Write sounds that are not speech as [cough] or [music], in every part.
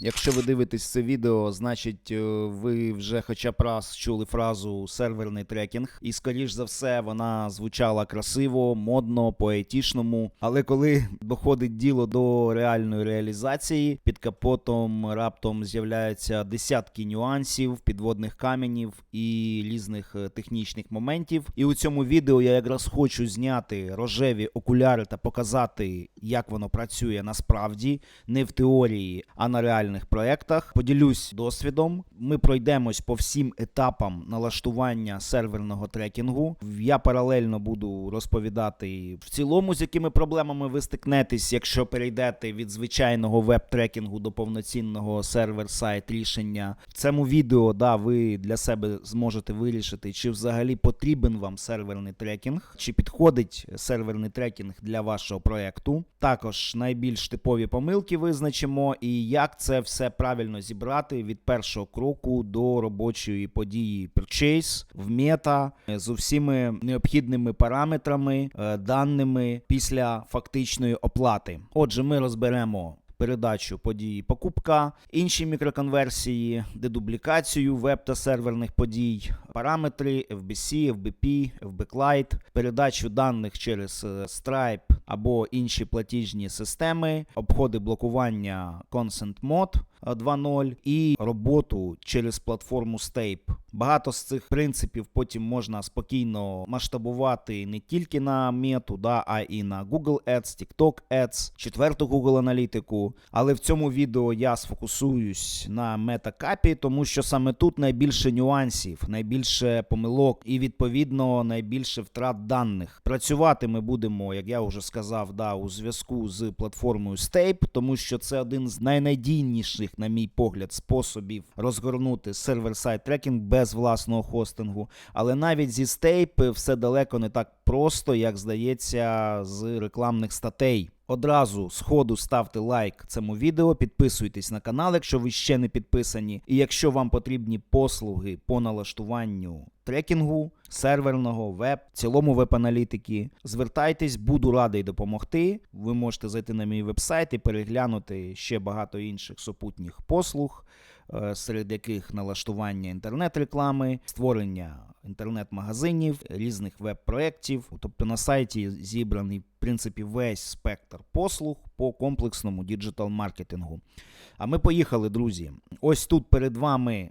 Якщо ви дивитесь це відео, значить е, ви вже хоча б раз чули фразу серверний трекінг, і скоріш за все вона звучала красиво, модно, поетішному. Але коли доходить діло до реальної реалізації, під капотом раптом з'являються десятки нюансів, підводних каменів і різних е, технічних моментів. І у цьому відео я якраз хочу зняти рожеві окуляри та показати, як воно працює насправді, не в теорії, а на реальних проєктах. Поділюсь досвідом. Ми пройдемось по всім етапам налаштування серверного трекінгу. Я паралельно буду розповідати в цілому, з якими проблемами ви стикнетесь, якщо перейдете від звичайного веб-трекінгу до повноцінного сервер-сайт рішення. В цьому відео да, ви для себе зможете вирішити, чи взагалі потрібен вам серверний трекінг, чи підходить серверний трекінг для вашого проєкту. Також найбільш типові помилки визначимо і як це все правильно зібрати від першого кроку до робочої події Purchase в мета з усіма необхідними параметрами, е, даними після фактичної оплати. Отже, ми розберемо. Передачу події покупка, інші мікроконверсії, дедублікацію веб та серверних подій, параметри FBC, FBP, FB Lite, передачу даних через е, Stripe або інші платіжні системи, обходи блокування Consent Mode 2.0 і роботу через платформу Stape. Багато з цих принципів потім можна спокійно масштабувати не тільки на мету, да, а і на Google Ads, TikTok Ads, четверту Google аналітику. Але в цьому відео я сфокусуюсь на метакапі, тому що саме тут найбільше нюансів, найбільше помилок і відповідно найбільше втрат даних. Працювати ми будемо, як я вже сказав, да, у зв'язку з платформою Stape, тому що це один з найнадійніших, на мій погляд, способів розгорнути сервер-сайт трекінг без власного хостингу. Але навіть зі стейпи все далеко не так просто, як здається, з рекламних статей. Одразу з ходу ставте лайк цьому відео, підписуйтесь на канал, якщо ви ще не підписані. І якщо вам потрібні послуги по налаштуванню трекінгу, серверного, веб, цілому веб-аналітики, звертайтесь, буду радий допомогти. Ви можете зайти на мій вебсайт і переглянути ще багато інших супутніх послуг, е, серед яких налаштування інтернет-реклами, створення інтернет-магазинів, різних веб-проєктів. Тобто на сайті зібраний в принципі весь спектр послуг по комплексному діджитал-маркетингу. А ми поїхали, друзі. Ось тут перед вами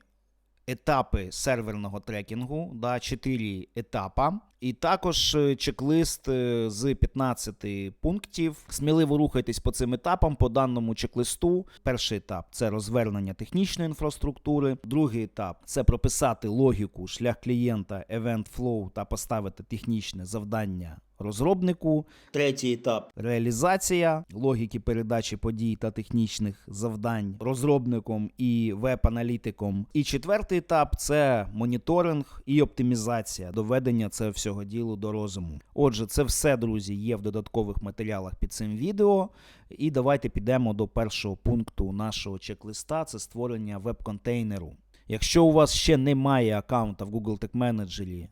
етапи серверного трекінгу, да, 4 етапа. І також е, чек-лист е, з 15 пунктів. Сміливо рухайтесь по цим етапам по даному чек-листу. Перший етап це розвернення технічної інфраструктури. Другий етап це прописати логіку, шлях клієнта, event flow та поставити технічне завдання розробнику. Третій етап реалізація логіки передачі подій та технічних завдань розробником і веб-аналітиком. І четвертий етап це моніторинг і оптимізація, доведення це всього ділу до розуму. Отже, це все, друзі, є в додаткових матеріалах під цим відео. І давайте підемо до першого пункту нашого чек-листа: це створення веб-контейнеру. Якщо у вас ще немає аккаунта в Google Tag Manager,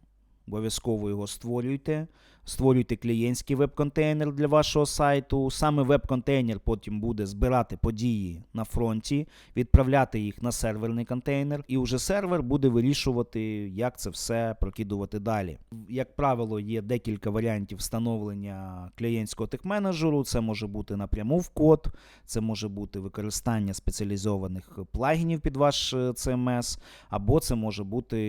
обов'язково його створюйте. Створюйте клієнтський веб-контейнер для вашого сайту. Саме веб-контейнер потім буде збирати події на фронті, відправляти їх на серверний контейнер, і вже сервер буде вирішувати, як це все прокидувати далі. Як правило, є декілька варіантів встановлення клієнтського техменеджеру. Це може бути напряму в код, це може бути використання спеціалізованих плагінів під ваш е, CMS, або це може бути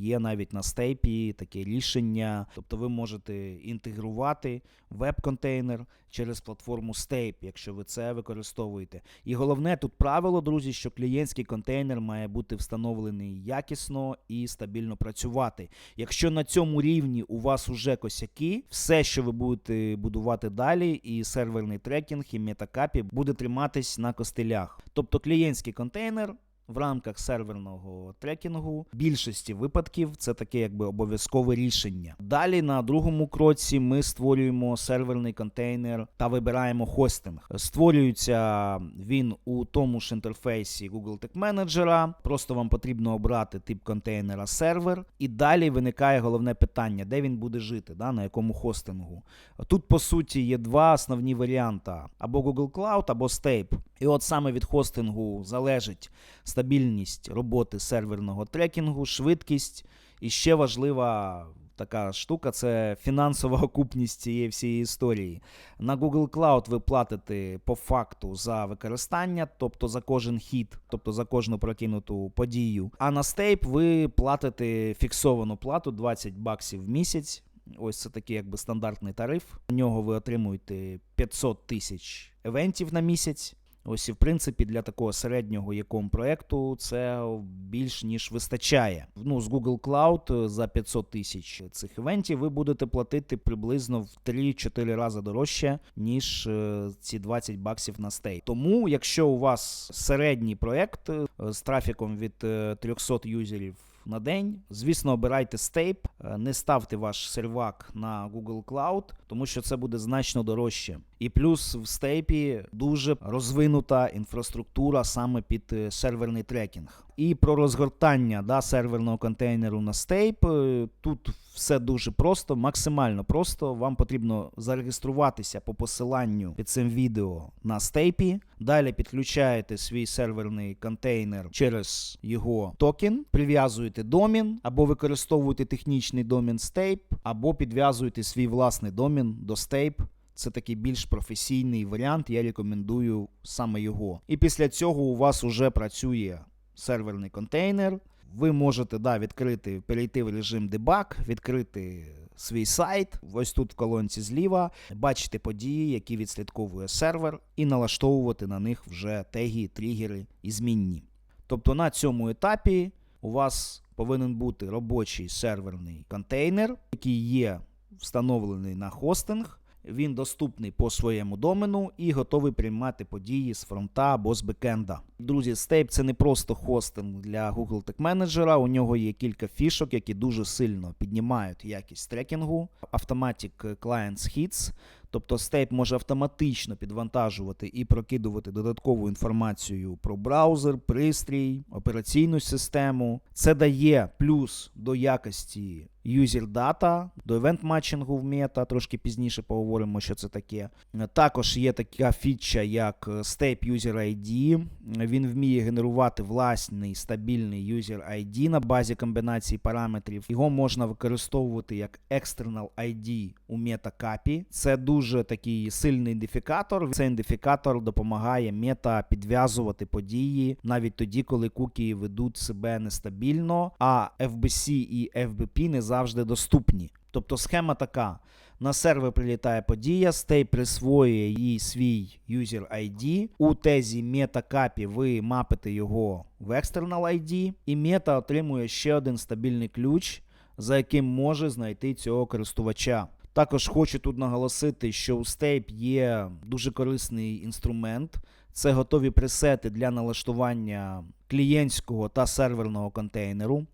є навіть на стейпі таке рішення. Тобто ви можете інтегрувати веб-контейнер через платформу Stape, якщо ви це використовуєте. І головне тут правило, друзі, що клієнтський контейнер має бути встановлений якісно і стабільно працювати. Якщо на цьому рівні у вас уже косяки, все, що ви будете будувати далі, і серверний трекінг, і метакапі буде триматись на костилях. Тобто клієнтський контейнер в рамках серверного трекінгу. В більшості випадків це таке якби обов'язкове рішення. Далі на другому кроці ми створюємо серверний контейнер та вибираємо хостинг. Створюється він у тому ж інтерфейсі Google Tag Manager. Просто вам потрібно обрати тип контейнера сервер, і далі виникає головне питання, де він буде жити, да, на якому хостингу. Тут, по суті, є два основні варіанти: або Google Cloud, або Stape. І от саме від хостингу залежить стабільність роботи серверного трекінгу, швидкість. І ще важлива така штука це фінансова [laughs] окупність цієї всієї історії. На Google Cloud ви платите по факту за використання, тобто за кожен хід, тобто за кожну прокинуту подію. А на Stape ви платите фіксовану плату 20 баксів в місяць. Ось це такий якби стандартний тариф. На нього ви отримуєте 500 тисяч евентів на місяць. Ось і в принципі для такого середнього якому проекту це більш ніж вистачає. Ну з Google Cloud за 500 тисяч цих івентів ви будете платити приблизно в 3-4 рази дорожче, ніж е, ці 20 баксів на стей. Тому, якщо у вас середній проект е, з трафіком від е, 300 юзерів. На день, звісно, обирайте стейп, е, не ставте ваш сервак на Google Cloud, тому що це буде значно дорожче. І плюс в стейпі дуже розвинута інфраструктура саме під е, серверний трекінг. І про розгортання да, серверного контейнеру на стейп. е, Тут все дуже просто, максимально просто. Вам потрібно зареєструватися по посиланню під цим відео на стейпі. Далі підключаєте свій серверний контейнер через його токен, прив'язуєте домін, або використовуєте технічний домін Stape, або підв'язуєте свій власний домін до Stape. Це такий більш професійний варіант, я рекомендую саме його. І після цього у вас уже працює серверний контейнер. Ви можете да, відкрити, перейти в режим дебаг, відкрити свій сайт, ось тут в колонці зліва, бачити події, які відслідковує сервер, і налаштовувати на них вже теги, тригери і змінні. Тобто на цьому етапі у вас повинен бути робочий серверний контейнер, який є встановлений на хостинг. Він доступний по своєму домену і готовий приймати події з фронта або з бекенда. Друзі, Stape це не просто хостинг для Google Tag Manager, У нього є кілька фішок, які дуже сильно піднімають якість трекінгу. Automatic Clients Hits, тобто Stape може автоматично підвантажувати і прокидувати додаткову інформацію про браузер, пристрій, операційну систему. Це дає плюс до якості user data, до event матчингу в мета. Трошки пізніше поговоримо, що це таке. Також є така фіча, як Stape User ID. Він вміє генерувати власний стабільний user ID на базі комбінації параметрів. Його можна використовувати як external ID у метакапі. Це дуже такий сильний ідентифікатор. Цей ідентифікатор допомагає мета підв'язувати події навіть тоді, коли куки ведуть себе нестабільно, а FBC і FBP не завжди доступні. Тобто схема така: на сервер прилітає подія, стей присвоює їй свій user ID. У тезі метакапі ви мапите його в external ID, і мета отримує ще один стабільний ключ, за яким може знайти цього користувача. Також хочу тут наголосити, що у Stape є дуже корисний інструмент. Це готові пресети для налаштування клієнтського та серверного контейнеру.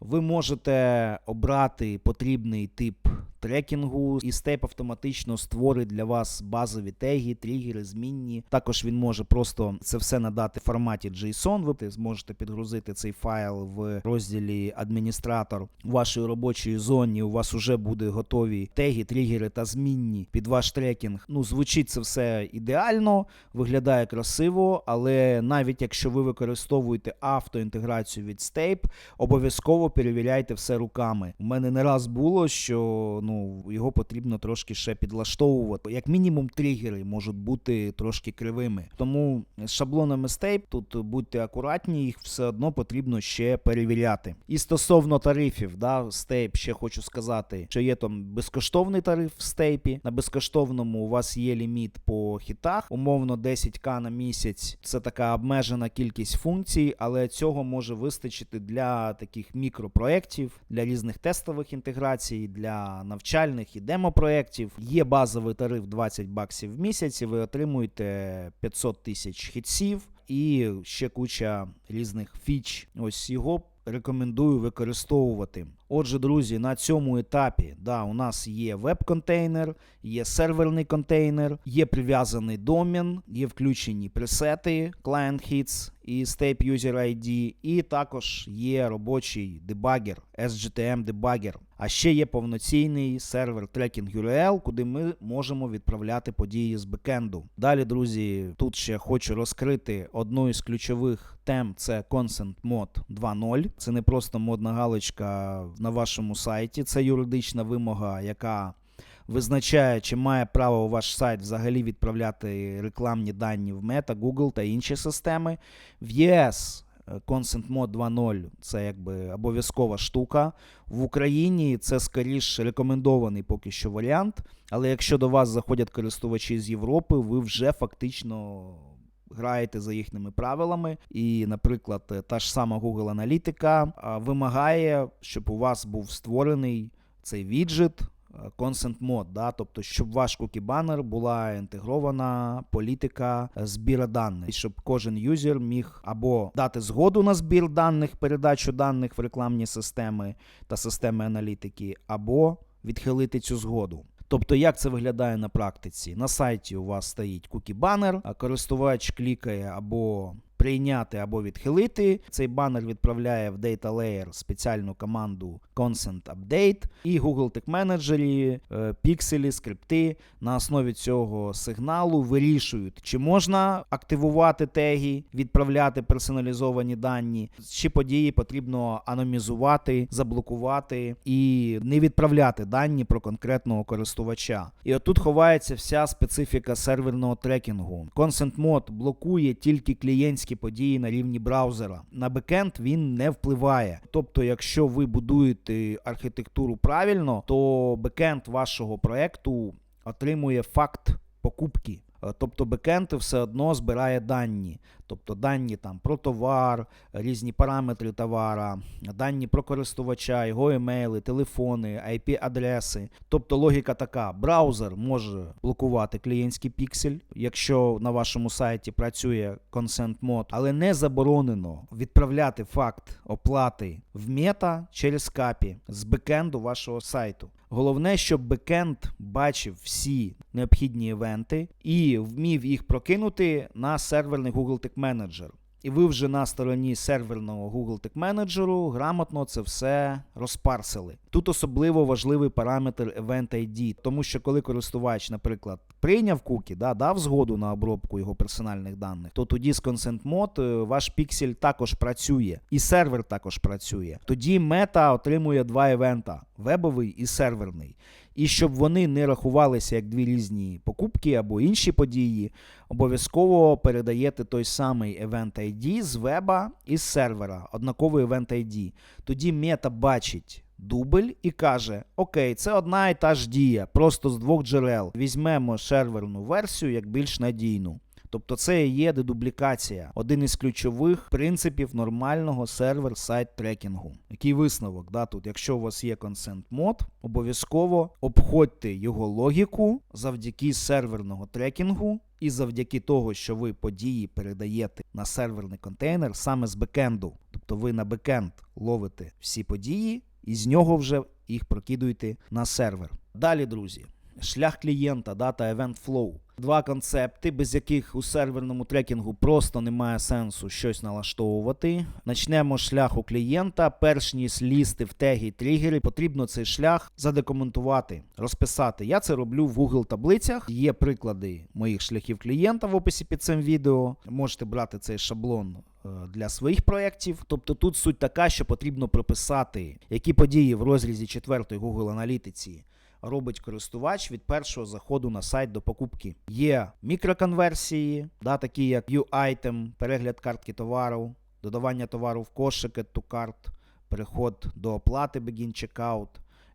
Ви можете обрати потрібний тип трекінгу, і стейп автоматично створить для вас базові теги, тригери, змінні. Також він може просто це все надати в форматі JSON. Ви зможете підгрузити цей файл в розділі адміністратор у вашій робочій зоні. У вас вже буде готові теги, тригери та змінні під ваш трекінг. Ну, звучить це все ідеально, виглядає красиво, але навіть якщо ви використовуєте автоінтеграцію від Stape, обов'язково перевіряйте все руками. У мене не раз було, що ну, його потрібно трошки ще підлаштовувати. Як мінімум, тригери можуть бути трошки кривими. Тому з шаблонами Stape тут будьте акуратні, їх все одно потрібно ще перевіряти. І стосовно тарифів, да, Stape ще хочу сказати, що є там безкоштовний тариф в Stape. На безкоштовному у вас є ліміт по хітах, умовно 10к на місяць. Це така обмежена кількість функцій, але цього може вистачити для таких мікропроєктів, для різних тестових інтеграцій, для навчальних і демопроєктів. Є базовий тариф 20 баксів в місяць, і ви отримуєте 500 тисяч хітсів. і ще куча різних фіч. Ось його рекомендую використовувати. Отже, друзі, на цьому етапі да, у нас є веб-контейнер, є серверний контейнер, є прив'язаний домен, є включені пресети, client hits і Step User ID, і також є робочий дебагер, SGTM дебагер. А ще є повноцінний сервер Tracking URL, куди ми можемо відправляти події з бекенду. Далі, друзі, тут ще хочу розкрити одну із ключових тем: це Consent Mod 2.0. Це не просто модна галочка на вашому сайті, це юридична вимога, яка визначає, чи має право ваш сайт взагалі відправляти рекламні дані в Meta, Google та інші системи. В ЄС е, Consent Mod 2.0 це якби обов'язкова штука. В Україні це скоріш рекомендований поки що варіант. Але якщо до вас заходять користувачі з Європи, ви вже фактично. Граєте за їхніми правилами, і, наприклад, е, та ж сама Google Аналітика вимагає, щоб у вас був створений цей віджит е, Consent Mode, да? тобто, щоб ваш кукі-банер була інтегрована політика е, збіру даних, і щоб кожен юзер міг або дати згоду на збір даних, передачу даних в рекламні системи та системи аналітики, або відхилити цю згоду. Тобто, як це виглядає на практиці? На сайті у вас стоїть кукі-банер, користувач клікає або прийняти або відхилити. Цей банер відправляє в Data Layer спеціальну команду Consent Update, і Google Tag Manager, е, пікселі, скрипти на основі цього сигналу вирішують, чи можна активувати теги, відправляти персоналізовані дані, чи події потрібно анонімізувати, заблокувати і не відправляти дані про конкретного користувача. І отут ховається вся специфіка серверного трекінгу. Consent Mode блокує тільки клієнтські події на рівні браузера. На бекенд він не впливає. Тобто, якщо ви будуєте архітектуру правильно, то бекенд вашого проекту отримує факт покупки. Е, Тобто бекенд все одно збирає дані, тобто дані там про товар, різні параметри товара, дані про користувача, його емейли, телефони, IP-адреси. Тобто логіка така: браузер може блокувати клієнтський піксель, якщо на вашому сайті працює Consent Mode, але не заборонено відправляти факт оплати в мета через капі з бекенду вашого сайту. Головне, щоб бекенд бачив всі необхідні івенти і вмів їх прокинути на серверний Google Tag Manager. І ви вже на стороні серверного Google Tag Manager грамотно це все розпарсили. Тут особливо важливий параметр Event ID, тому що коли користувач, наприклад, прийняв кукі, да, дав згоду на обробку його персональних даних, то тоді з Consent Mode е, ваш піксель також працює, і сервер також працює. Тоді мета отримує два івента: вебовий і серверний. І щоб вони не рахувалися як дві різні покупки або інші події, обов'язково передаєте той самий Event ID з веба і з сервера, однаковий Event ID. Тоді мета бачить дубль і каже: Окей, це одна і та ж дія, просто з двох джерел. Візьмемо серверну версію як більш надійну. Тобто це і є дедублікація, один із ключових принципів нормального сервер-сайт трекінгу. Який висновок? Да, тут, якщо у вас є consent мод, обов'язково обходьте його логіку завдяки серверного трекінгу і завдяки того, що ви події передаєте на серверний контейнер саме з бекенду. Тобто ви на бекенд ловите всі події, і з нього вже їх прокидуєте на сервер. Далі, друзі, шлях клієнта, дата Event Flow. Два концепти, без яких у серверному трекінгу просто немає сенсу щось налаштовувати. Начнемо з шляху клієнта. Перш ніж лізти в теги тригери, потрібно цей шлях задокументувати, розписати. Я це роблю в Google таблицях. Є приклади моїх шляхів клієнта в описі під цим відео. Можете брати цей шаблон е, для своїх проєктів. Тобто тут суть така, що потрібно прописати, які події в розрізі 4 Google аналітиці робить користувач від першого заходу на сайт до покупки. Є мікроконверсії, да, такі як U-Item, перегляд картки товару, додавання товару в кошик Add to Cart, переход до оплати Begin Checkout,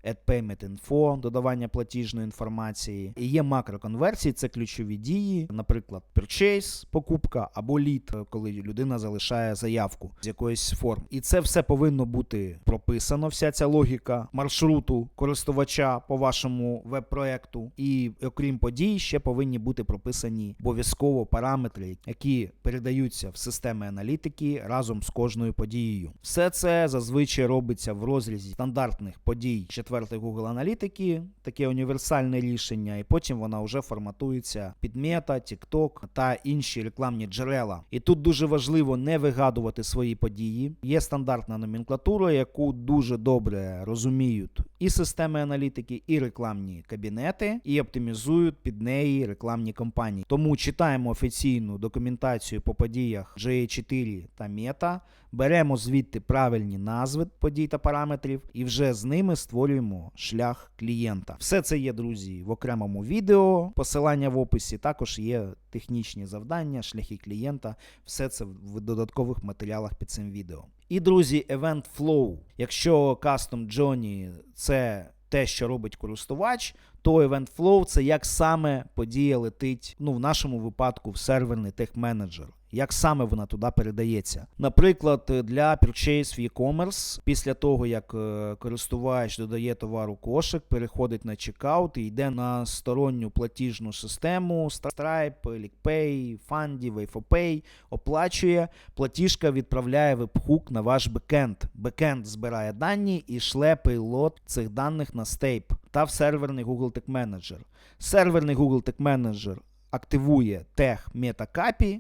Add Payment додавання платіжної інформації. І є макроконверсії, це ключові дії, наприклад, purchase, покупка або lead, коли людина залишає заявку з якоїсь форм. І це все повинно бути прописано, вся ця логіка маршруту користувача по вашому веб-проекту. І окрім подій, ще повинні бути прописані обов'язково параметри, які передаються в системи аналітики разом з кожною подією. Все це зазвичай робиться в розрізі стандартних подій четвертої Google аналітики, таке універсальне рішення, і потім вона вже форматується під мета, TikTok та інші рекламні джерела. І тут дуже важливо не вигадувати свої події. Є стандартна номенклатура, яку дуже добре розуміють і системи аналітики, і рекламні кабінети, і оптимізують під неї рекламні кампанії. Тому читаємо офіційну документацію по подіях GA4 та Meta, беремо звідти правильні назви подій та параметрів, і вже з ними створюємо шлях клієнта. Все це є, друзі, в окремому відео. Посилання в описі також є технічні завдання, шляхи клієнта. Все це в додаткових матеріалах під цим відео. І, друзі, Event Flow. Якщо Custom Journey це те, що робить користувач, то Event Flow це як саме подія летить, ну в нашому випадку в серверний техменеджер. Як саме вона туди передається? Наприклад, для Purchase в e-commerce, після того, як е, користувач додає товар у кошик, переходить на чекаут і йде на сторонню платіжну систему Stripe, LickPay, Fundy, WayFoPay, оплачує, платіжка відправляє веб-хук на ваш бекенд. Бекенд збирає дані і шле пейлот цих даних на стейп та в серверний Google Tag Manager. Серверний Google Tag Manager активує тег MetaCAPI,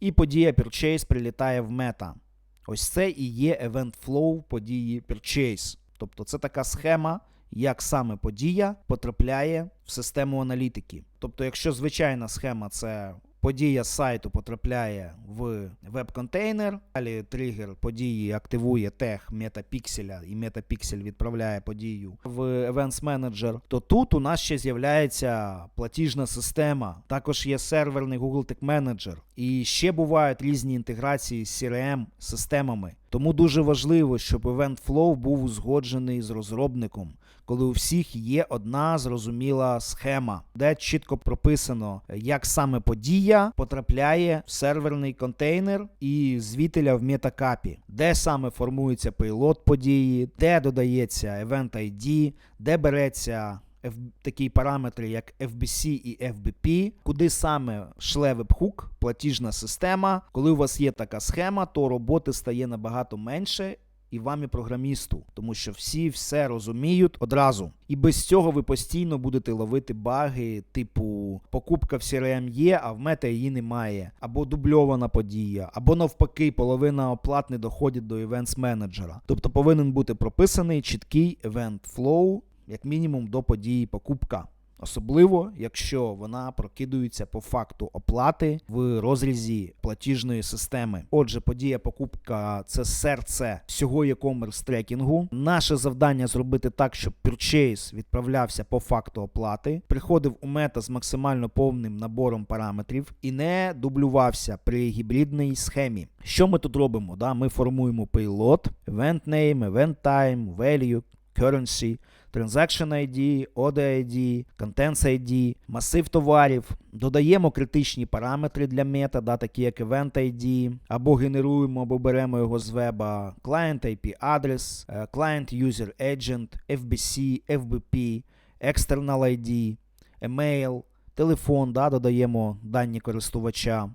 і подія Purchase прилітає в мета. Ось це і є Event Flow події Purchase. Тобто це така схема, як саме подія потрапляє в систему аналітики. Тобто, якщо звичайна схема це подія сайту потрапляє в веб-контейнер, далі тригер події активує тег метапікселя, і метапіксель відправляє подію в Events Manager, то тут у нас ще з'являється платіжна система. Також є серверний Google Tag Manager. І ще бувають різні інтеграції з CRM-системами. Тому дуже важливо, щоб Event Flow був узгоджений з розробником, коли у всіх є одна зрозуміла схема, де чітко прописано, як саме подія потрапляє в серверний контейнер і звітеля в метакапі, де саме формується пейлот події, де додається Event ID, де береться такі параметри, як FBC і FBP, куди саме шле вебхук, платіжна система. Коли у вас є така схема, то роботи стає набагато менше. І вам, і програмісту, тому що всі все розуміють одразу. І без цього ви постійно будете ловити баги, типу покупка в CRM є, а в мета її немає, або дубльована подія, або навпаки, половина оплат не доходить до events менеджера. Тобто повинен бути прописаний чіткий event flow, як мінімум до події покупка. Особливо, якщо вона прокидується по факту оплати в розрізі платіжної системи. Отже, подія покупка це серце всього e-commerce трекінгу. Наше завдання зробити так, щоб purchase відправлявся по факту оплати, приходив у мета з максимально повним набором параметрів і не дублювався при гібридній схемі. Що ми тут робимо? Да? Ми формуємо payload, event name, event time, value, currency. Transaction ID, Order ID, Contents ID, масив товарів, додаємо критичні параметри для мета, да, такі як Event ID, або генеруємо, або беремо його з веба, Client IP адрес, Client User Agent, FBC, FBP, External ID, Email, телефон, да, додаємо дані користувача.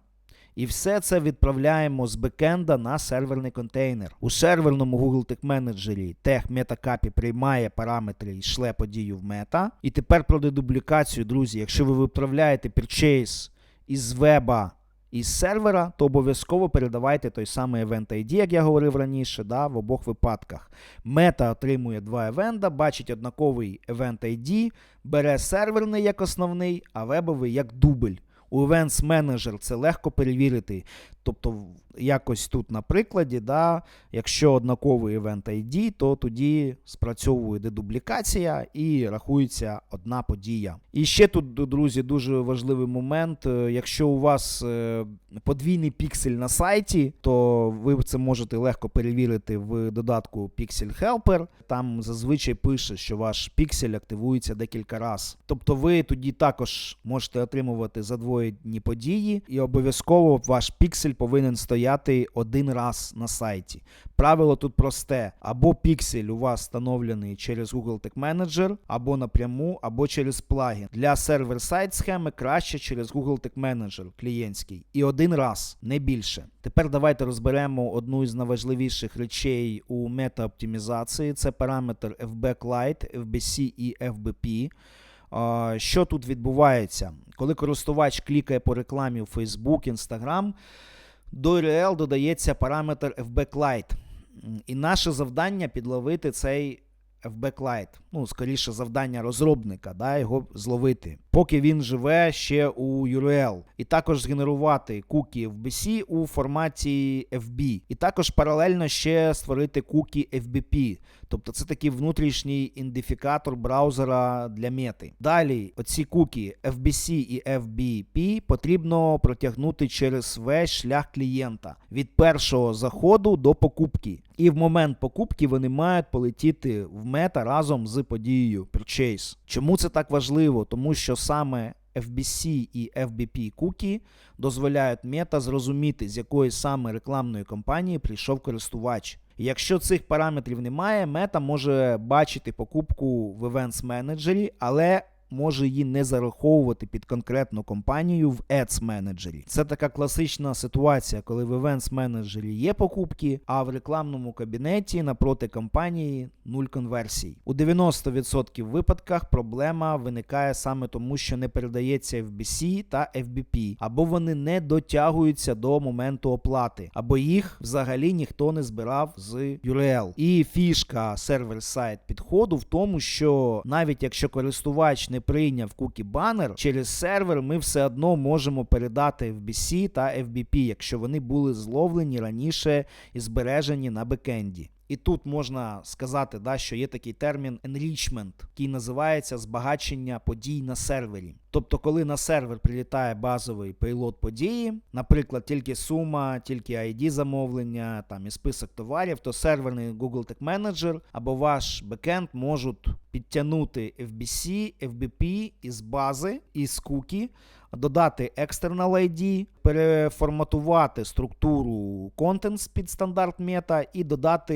І все це відправляємо з бекенда на серверний контейнер. У серверному Google Tag Manager тег MetaCAPI приймає параметри і шле подію в мета. І тепер про дедублікацію, друзі. Якщо ви відправляєте purchase із веба із сервера, то обов'язково передавайте той самий Event ID, як я говорив раніше, да, в обох випадках. Мета отримує два евента, бачить однаковий Event ID, бере серверний як основний, а вебовий як дубль. У Events Manager це легко перевірити. Тобто якось тут на прикладі, да, якщо однаковий event ID, то тоді спрацьовує дедублікація і рахується одна подія. І ще тут, друзі, дуже важливий момент. Е, Якщо у вас е, подвійний піксель на сайті, то ви це можете легко перевірити в додатку Pixel Helper. Там зазвичай пише, що ваш піксель активується декілька разів. Тобто ви тоді також можете отримувати задвоєні події, і обов'язково ваш піксель повинен стояти один раз на сайті. Правило тут просте: або піксель у вас встановлений через Google Tag Manager, або напряму, або через плагін. Для сервер-сайт схеми краще через Google Tag Manager клієнтський. І один раз, не більше. Тепер давайте розберемо одну із найважливіших речей у мета-оптимізації. Це параметр FBAC Lite, FBC і FBP. Що тут відбувається? Коли користувач клікає по рекламі у Facebook, Instagram, до URL додається параметр FBAC Lite. І наше завдання підловити цей FBAC Lite. Ну, скоріше, завдання розробника, да, його зловити, поки він живе ще у URL. І також згенерувати куки FBC у форматі FB. І також паралельно ще створити куки FBP. Тобто це такий внутрішній ідентифікатор браузера для мети. Далі, оці куки FBC і FBP потрібно протягнути через весь шлях клієнта від першого заходу до покупки. І в момент покупки вони мають полетіти в мета разом з подією Purchase. Чому це так важливо? Тому що саме FBC і FBP куки дозволяють мета зрозуміти, з якої саме рекламної кампанії прийшов користувач. Якщо цих параметрів немає, мета може бачити покупку в Events менеджері, але може її не зараховувати під конкретну компанію в Ads менеджері. Це така класична ситуація, коли в Events менеджері є покупки, а в рекламному кабінеті напроти компанії нуль конверсій. У 90% випадках проблема виникає саме тому, що не передається FBC та FBP, або вони не дотягуються до моменту оплати, або їх взагалі ніхто не збирав з URL. І фішка сервер-сайт підходу в тому, що навіть якщо користувач не прийняв кукі банер, через сервер ми все одно можемо передати FBC та FBP, якщо вони були зловлені раніше і збережені на бекенді. І тут можна сказати, да, що є такий термін enrichment, який називається збагачення подій на сервері. Тобто, коли на сервер прилітає базовий пейлот події, наприклад, тільки сума, тільки ID замовлення, там і список товарів, то серверний Google Tag Manager або ваш бекенд можуть підтягнути FBC, FBP із бази, із кукі, додати external ID, переформатувати структуру Contents під стандарт мета і додати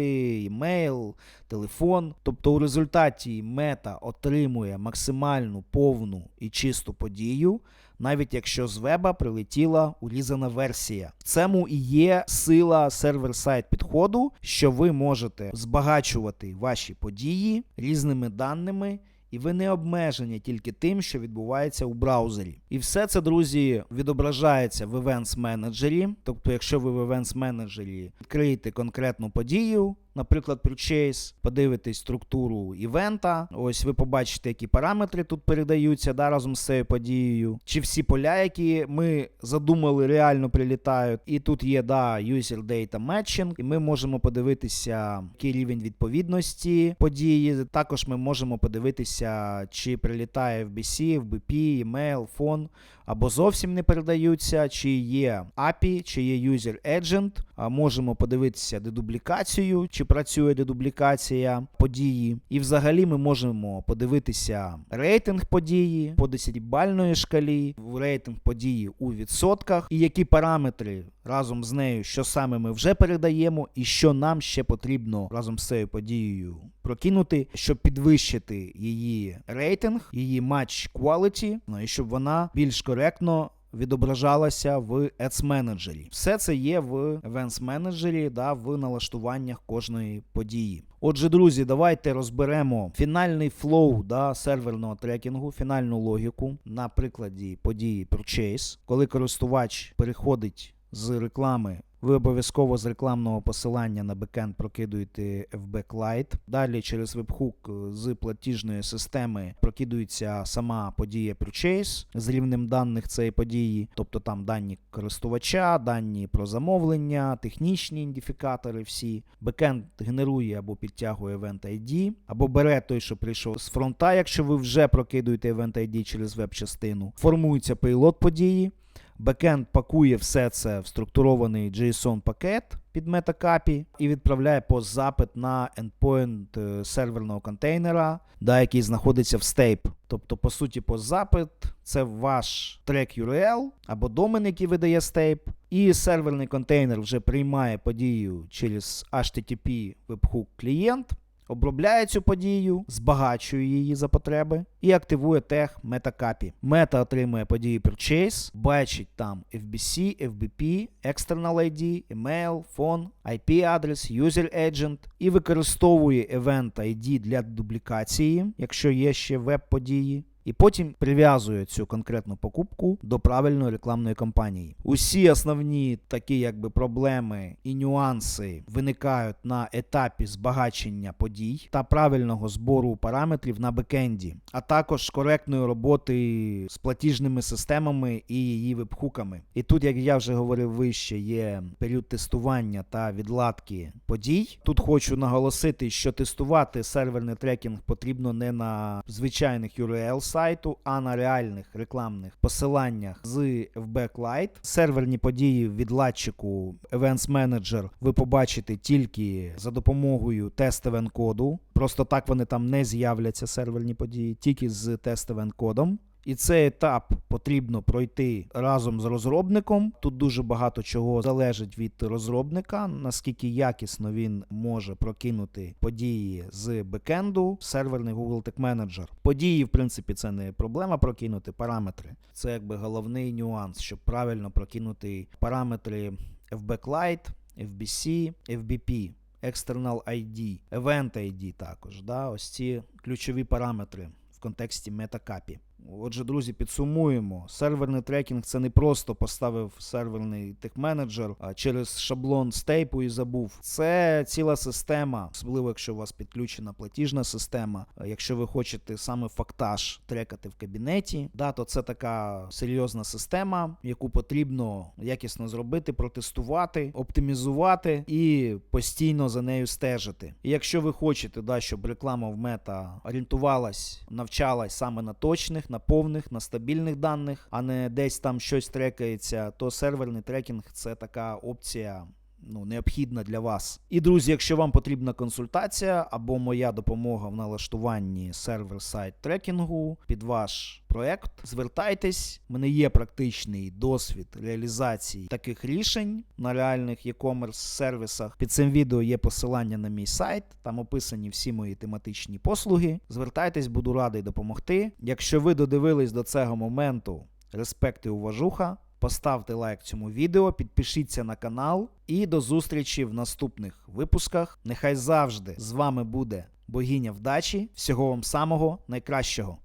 email, телефон. Тобто у результаті мета отримує максимальну повну і чисту подію. Навіть якщо з веба прилетіла урізана версія, в цьому і є сила сервер-сайт підходу, що ви можете збагачувати ваші події різними даними, і ви не обмежені тільки тим, що відбувається у браузері. І все це, друзі, відображається в Events менеджері. Тобто, якщо ви в Events менеджері відкриєте конкретну подію, наприклад, Purchase, подивитесь структуру івента, ось ви побачите, які параметри тут передаються да, разом з цією подією. Чи всі поля, які ми задумали, реально прилітають. І тут є да, User Data Matching, і ми можемо подивитися, який рівень відповідності події. Також ми можемо подивитися, чи прилітає FBC, FBP, email, фон, або зовсім не передаються, чи є API, чи є User Agent. Можемо подивитися дедублікацію, чи працює дедублікація події. І взагалі ми можемо подивитися рейтинг події по 10-бальної шкалі, рейтинг події у відсотках, і які параметри разом з нею, що саме ми вже передаємо, і що нам ще потрібно разом з цією подією прокинути, щоб підвищити її рейтинг, її матч quality, ну і щоб вона більш коректно відображалася в Ads менеджері. Все це є в Events менеджері, да, в налаштуваннях кожної події. Отже, друзі, давайте розберемо фінальний флоу да, серверного трекінгу, фінальну логіку на прикладі події Purchase, коли користувач переходить з реклами Ви обов'язково з рекламного посилання на бекенд прокидуєте FB Client. Далі через вебхук е, з платіжної системи прокидується сама подія Purchase з рівнем даних цієї події, тобто там дані користувача, дані про замовлення, технічні ідентифікатори всі. Бекенд генерує або підтягує Event ID, або бере той, що прийшов з фронта, якщо ви вже прокидуєте Event ID через веб-частину. Формується пейлот події. Бекенд пакує все це в структурований JSON пакет під метакапі і відправляє пост-запит на endpoint е, серверного контейнера, да, який знаходиться в стейп. Тобто, по суті, пост-запит це ваш трек URL або домен, який видає стейп, і серверний контейнер вже приймає подію через HTTP webhook клієнт. Обробляє цю подію, збагачує її за потреби і активує тег MetaCAPI. Мета отримує подію Purchase, бачить там FBC, FBP, External ID, Email, Phone, IP адрес, User Agent і використовує Event ID для дублікації, якщо є ще веб-події. І потім прив'язує цю конкретну покупку до правильної рекламної кампанії. Усі основні такі якби проблеми і нюанси виникають на етапі збагачення подій та правильного збору параметрів на бекенді, а також коректної роботи з платіжними системами і її вебхуками. І тут, як я вже говорив вище, є період тестування та відладки подій. Тут хочу наголосити, що тестувати серверний трекінг потрібно не на звичайних URL сайту, а на реальних рекламних посиланнях з FB Lite. Серверні події в відладчику Events Manager ви побачите тільки за допомогою тест коду. Просто так вони там не з'являться серверні події, тільки з тест кодом. І цей етап потрібно пройти разом з розробником. Тут дуже багато чого залежить від розробника, наскільки якісно він може прокинути події з бекенду серверний Google Tag Manager. Події, в принципі, це не проблема прокинути параметри. Це якби головний нюанс, щоб правильно прокинути параметри FB Lite, FBC, FBP. External ID, Event ID також. Да? Ось ці ключові параметри в контексті MetaCAPI. Отже, друзі, підсумуємо. Серверний трекінг це не просто поставив серверний техменеджер а через шаблон стейпу і забув. Це ціла система, особливо якщо у вас підключена платіжна система. Якщо ви хочете саме фактаж трекати в кабінеті, да, то це така серйозна система, яку потрібно якісно зробити, протестувати, оптимізувати і постійно за нею стежити. І якщо ви хочете, да, щоб реклама в мета орієнтувалась, навчалась саме на точних, на повних, на стабільних даних, а не десь там щось трекається, то серверний трекінг це така опція. Ну, необхідна для вас. І, друзі, якщо вам потрібна консультація або моя допомога в налаштуванні сервер-сайт трекінгу під ваш проект, звертайтесь. У мене є практичний досвід реалізації таких рішень на реальних e-commerce сервісах. Під цим відео є посилання на мій сайт, там описані всі мої тематичні послуги. Звертайтесь, буду радий допомогти. Якщо ви додивились до цього моменту, респект і уважуха. Поставте лайк цьому відео, підпишіться на канал і до зустрічі в наступних випусках. Нехай завжди з вами буде богиня вдачі. Всього вам самого найкращого.